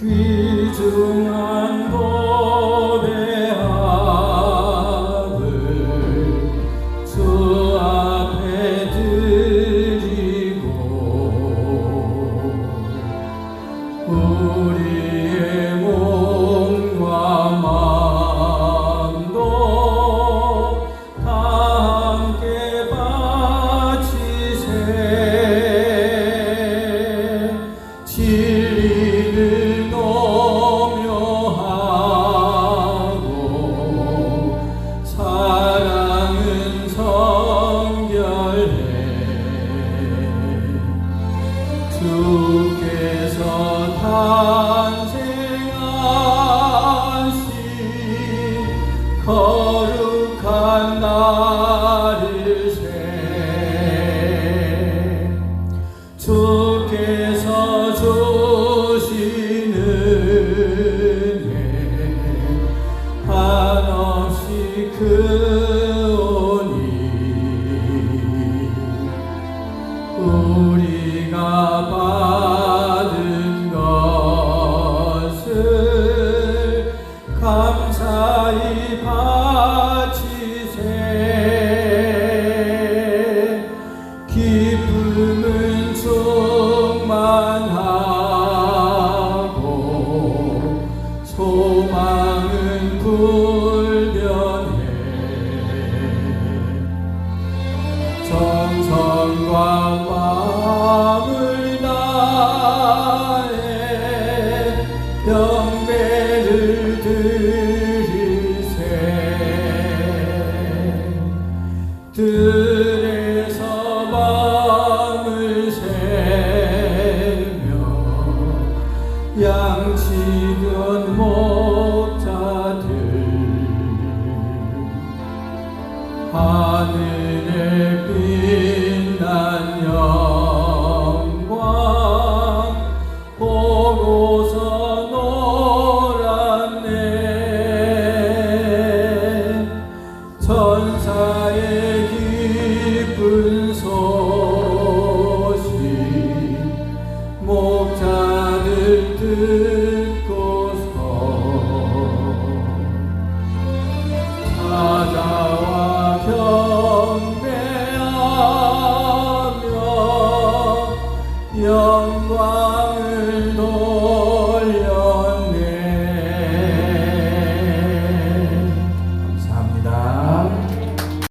귀중한 법의 아들 주 앞에 드리고 우리의 몸과 마음도 함께 바치세. 주께서 탄생하신 거룩한 나를 세 주께서 주시는 예, 한없이 그 감사히 바치세. 기쁨은 충만하고 소망은 다해 목자들 듣